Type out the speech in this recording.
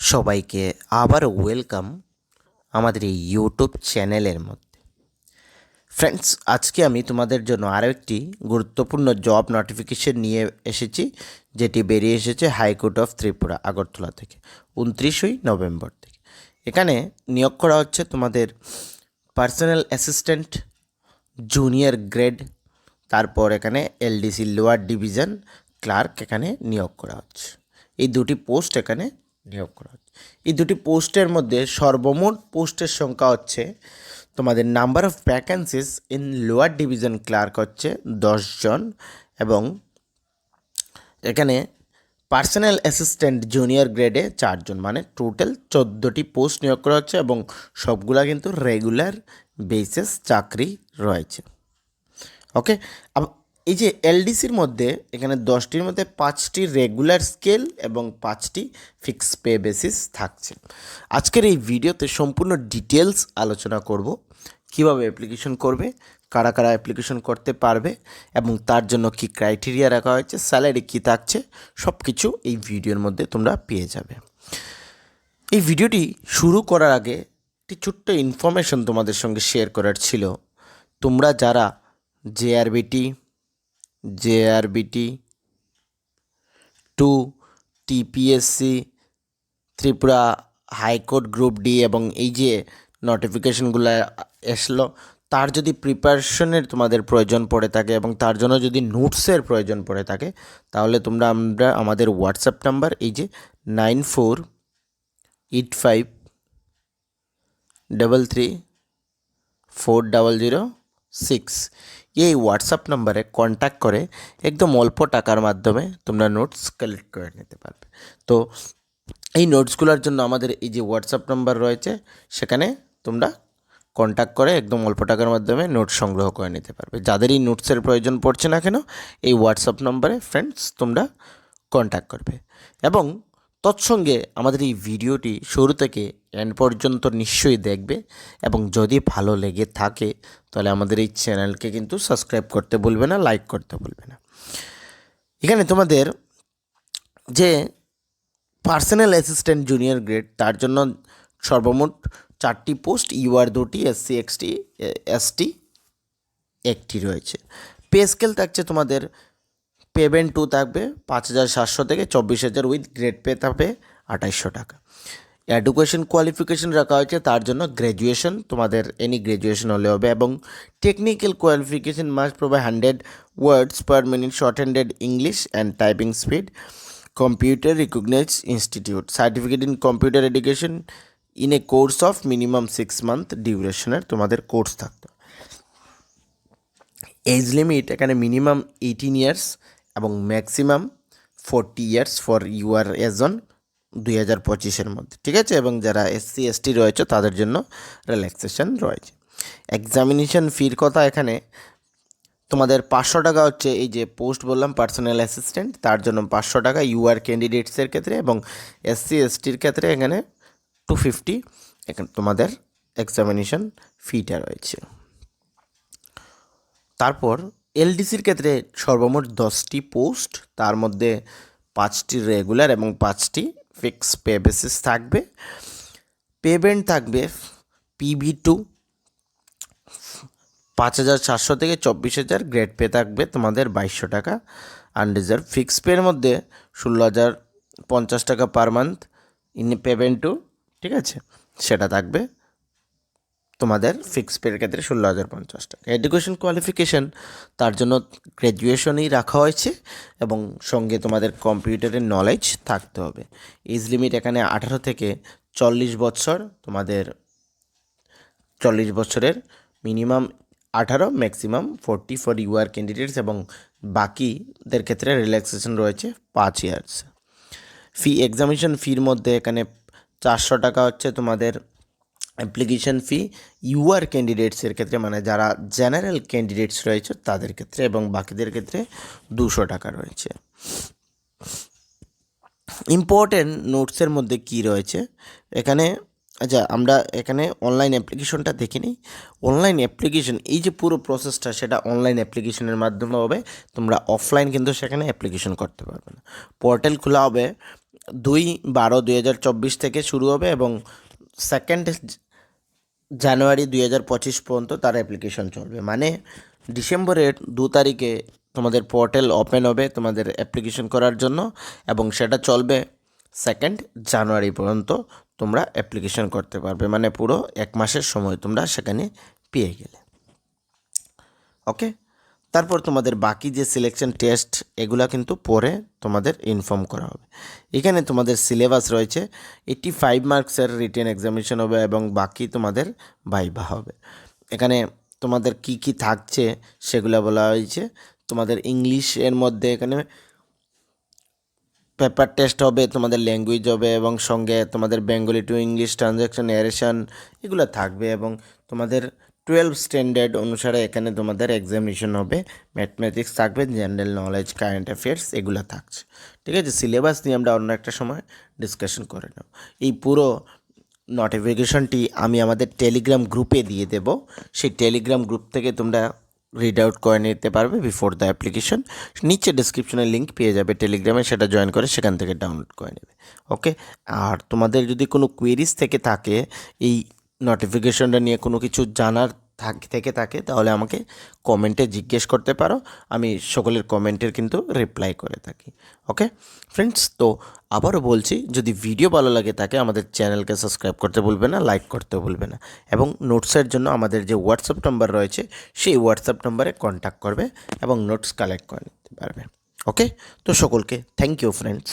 সবাইকে আবার ওয়েলকাম আমাদের এই ইউটিউব চ্যানেলের মধ্যে। ফ্রেন্ডস আজকে আমি তোমাদের জন্য আরও একটি গুরুত্বপূর্ণ জব নোটিফিকেশন নিয়ে এসেছি, যেটি বেরিয়ে এসেছে হাইকোর্ট অফ ত্রিপুরা, আগরতলা থেকে, উনত্রিশই নভেম্বর থেকে। এখানে নিয়োগ করা হচ্ছে তোমাদের পার্সোনাল অ্যাসিস্ট্যান্ট জুনিয়র গ্রেড তারপর এখানে এলডিসি লোয়ার ডিভিশন ক্লার্ক এখানে নিয়োগ করা হচ্ছে। এই দুটি পোস্ট এখানে নিয়োগ করা হচ্ছে। এই দুটি পোস্টের মধ্যে সর্বমোট পোস্টের সংখ্যা হচ্ছে, তোমাদের number of vacancies in lower division clerk হচ্ছে দশজন এবং এখানে পার্সোনাল অ্যাসিস্ট্যান্ট জুনিয়র গ্রেডে চারজন মানে টোটাল চোদ্দোটি পোস্ট নিয়োগ করা হচ্ছে এবং সবগুলা কিন্তু রেগুলার বেসিস চাকরি রয়েছে। ওকে এই যে এলডিসির মধ্যে এখানে দশটির মধ্যে পাঁচটি রেগুলার স্কেল এবং পাঁচটি ফিক্স পে বেসিস থাকছে। আজকের এই ভিডিওতে সম্পূর্ণ ডিটেলস আলোচনা করব, কীভাবে অ্যাপ্লিকেশন করবে, কারা কারা অ্যাপ্লিকেশন করতে পারবে এবং তার জন্য কি ক্রাইটেরিয়া রাখা হয়েছে, স্যালারি কী থাকছে সব কিছু এই ভিডিওর মধ্যে তোমরা পেয়ে যাবে। এই ভিডিওটি শুরু করার আগে একটি ছোট্ট ইনফরমেশন তোমাদের সঙ্গে শেয়ার করার ছিল। তোমরা যারা JRBT JRBT to TPSC Tripura high court group D এবং এই যে নোটিফিকেশনগুলো আসলো তার যদি প্রিপারেশনের তোমাদের প্রয়োজন পড়ে থাকে এবং তার জন্য যদি নোটসের প্রয়োজন পড়ে থাকে, তাহলে তোমরা আমরা আমাদের হোয়াটসঅ্যাপ নাম্বার এই যে nine four eight five double three four double zero six এই হোয়াটসঅ্যাপ নাম্বারে কন্ট্যাক্ট করে একদম অল্প টাকার মাধ্যমে তোমরা নোটস কালেক্ট করে নিতে পারবে। তো এই নোটসগুলোর জন্য আমাদের এই যে হোয়াটসঅ্যাপ নাম্বার রয়েছে, সেখানে তোমরা কন্ট্যাক্ট করে একদম অল্প টাকার মাধ্যমে নোট সংগ্রহ করে নিতে পারবে। যাদের এই নোটসের প্রয়োজন পড়ছে না কেন, এই হোয়াটসঅ্যাপ নম্বরে ফ্রেন্ডস তোমরা কন্ট্যাক্ট করবে। এবং তৎসঙ্গে আমাদের এই ভিডিওটি শুরু থেকে এন্ড পর্যন্ত নিশ্চয়ই দেখবে এবং যদি ভালো লেগে থাকে, তাহলে আমাদের এই চ্যানেলকে কিন্তু সাবস্ক্রাইব করতে বলবে না লাইক করতে বলবে না। এখানে তোমাদের যে পার্সোনাল অ্যাসিস্ট্যান্ট জুনিয়র গ্রেড তার জন্য সর্বমোট চারটি পোস্ট ইউআর দুটি এসসি এক্সটি এসটি একটি রয়েছে। পে স্কেল থাকছে তোমাদের পেমেন্ট টু থাকবে পাঁচ হাজার সাতশো থেকে চব্বিশ হাজার উইথ গ্রেড পে থাকবে আঠাইশশো টাকা। এডুকেশন কোয়ালিফিকেশন রাখা হয়েছে, তার জন্য গ্র্যাজুয়েশন, তোমাদের এনি গ্র্যাজুয়েশন হলে হবে এবং technical qualification must provide hundred words per minute short handed English and typing speed computer recognise institute certificate in computer education in a course of minimum six month ডিউরেশনের তোমাদের course থাকতো। Age limit এখানে minimum eighteen years এবং maximum forty years for UR এজন দুই হাজার পঁচিশের মধ্যে, ঠিক আছে? এবং যারা এসসি এসটি রয়েছে, তাদের জন্য রিল্যাক্সেশন রয়েছে। এক্সামিনেশন ফির কথা এখানে, তোমাদের পাঁচশো টাকা হচ্ছে এই যে পোস্ট বললাম পার্সোনাল অ্যাসিস্ট্যান্ট তার জন্য পাঁচশো টাকা ইউআর ক্যান্ডিডেটসের ক্ষেত্রে এবং এসসি এসটির ক্ষেত্রে এখানে টু ফিফটি এখানে, তোমাদের এক্সামিনেশন ফিটা রয়েছে। তারপর এলডিসির ক্ষেত্রে সর্বমোট দশটি পোস্ট, তার মধ্যে পাঁচটি রেগুলার এবং পাঁচটি ফিক্স পে বেসিস থাকবে। পেমেন্ট থাকবে পিবি টু পাঁচ হাজার চারশো থেকে চব্বিশ হাজার, গ্রেড পে থাকবে তোমাদের বাইশশো টাকা, আনরিজার্ভ। ফিক্স পের মধ্যে ষোলো হাজার পঞ্চাশ টাকা per month in payment two, ঠিক আছে? সেটা থাকবে। তোমাদের ফিক্স পের ক্ষেত্রে ষোলো হাজার পঞ্চাশ টাকা। এডুকেশন কোয়ালিফিকেশন তার জন্য গ্র্যাজুয়েশনই রাখা হয়েছে এবং সঙ্গে তোমাদের কম্পিউটারের নলেজ থাকতে হবে। এজ লিমিট এখানে আঠারো থেকে চল্লিশ বছর, তোমাদের চল্লিশ বছরের মিনিমাম আঠারো maximum forty for UR candidates এবং বাকিদের ক্ষেত্রে রিল্যাক্সেশন রয়েছে পাঁচ ইয়ার্স ফি এক্সামিনেশন ফির মধ্যে এখানে চারশো টাকা হচ্ছে তোমাদের অ্যাপ্লিকেশন ফি ইউআর ক্যান্ডিডেটসের ক্ষেত্রে মানে যারা জেনারেল ক্যান্ডিডেটস রয়েছে, তাদের ক্ষেত্রে এবং বাকিদের ক্ষেত্রে দুশো টাকা রয়েছে। ইম্পর্টেন্ট নোটসের মধ্যে কি রয়েছে? এখানে আচ্ছা আমরা এখানে অনলাইন অ্যাপ্লিকেশনটা দেখে নিই। অনলাইন অ্যাপ্লিকেশন এই যে পুরো প্রসেসটা সেটা অনলাইন অ্যাপ্লিকেশনের মাধ্যমে হবে। তোমরা অফলাইন কিন্তু সেখানে অ্যাপ্লিকেশন করতে পারবে না। পোর্টাল খোলা হবে দুই বারো দুই থেকে শুরু হবে এবং সেকেন্ড জানুয়ারি দুই হাজার পঁচিশ পর্যন্ত তার অ্যাপ্লিকেশন চলবে। মানে ডিসেম্বরের দু তারিখে তোমাদের পোর্টাল ওপেন হবে তোমাদের অ্যাপ্লিকেশন করার জন্য এবং সেটা চলবে সেকেন্ড জানুয়ারি পর্যন্ত তোমরা অ্যাপ্লিকেশন করতে পারবে। মানে পুরো এক মাসের সময় তোমরা সেখানে পেয়ে গেলে। ওকে তারপর তোমাদের বাকি যে সিলেকশন টেস্ট এগুলা কিন্তু পরে তোমাদের ইনফর্ম করা হবে। এখানে তোমাদের সিলেবাস রয়েছে এইটি ফাইভ মার্কসের রিটেন এক্সামিনেশন হবে এবং বাকি তোমাদের বাইবা হবে। এখানে তোমাদের কি কি থাকছে সেগুলো বলা হয়েছে। তোমাদের ইংলিশের মধ্যে এখানে পেপার টেস্ট হবে, তোমাদের ল্যাঙ্গুয়েজ হবে এবং সঙ্গে তোমাদের Bengali to English transaction aeration এগুলো থাকবে এবং তোমাদের টুয়েলভ স্ট্যান্ডার্ড অনুসারে এখানে তোমাদের এক্সামিনেশন হবে। ম্যাথমেটিক্স থাকবে জেনারেল নলেজ কারেন্ট অ্যাফেয়ার্স এগুলো থাকছে। ঠিক আছে? সিলেবাস নিয়ে আমরা অন্য একটা সময় ডিসকাশন করে নেব। এই পুরো নোটিফিকেশনটি আমি আমাদের টেলিগ্রাম গ্রুপে দিয়ে দেব। সেই টেলিগ্রাম গ্রুপ থেকে তোমরা রিড আউট করে নিতে পারবে বিফোর দ্য অ্যাপ্লিকেশন নিচে ডিসক্রিপশনে লিঙ্ক পেয়ে যাবে টেলিগ্রামে সেটা জয়েন করে সেখান থেকে ডাউনলোড করে নেবে। ওকে আর তোমাদের যদি কোনো কোয়েরিজ থেকে থাকে, এই নোটিফিকেশনটা নিয়ে কোনো কিছু জানার থাক, থেকে থাকে, তাহলে আমাকে কমেন্টে জিজ্ঞেস করতে পারো। আমি সকলের কমেন্টের কিন্তু রিপ্লাই করে থাকি ওকে ফ্রেন্ডস তো আবারও বলছি, যদি ভিডিও ভালো লাগে থাকে আমাদের চ্যানেলকে সাবস্ক্রাইব করতে ভুলবে না লাইক করতে ভুলবে না। এবং নোটসের জন্য আমাদের যে হোয়াটসঅ্যাপ নাম্বার রয়েছে, সেই হোয়াটসঅ্যাপ নাম্বারে কন্ট্যাক্ট করবে এবং নোটস কালেক্ট করে নিতে পারবে ওকে তো সকলকে থ্যাংক ইউ ফ্রেন্ডস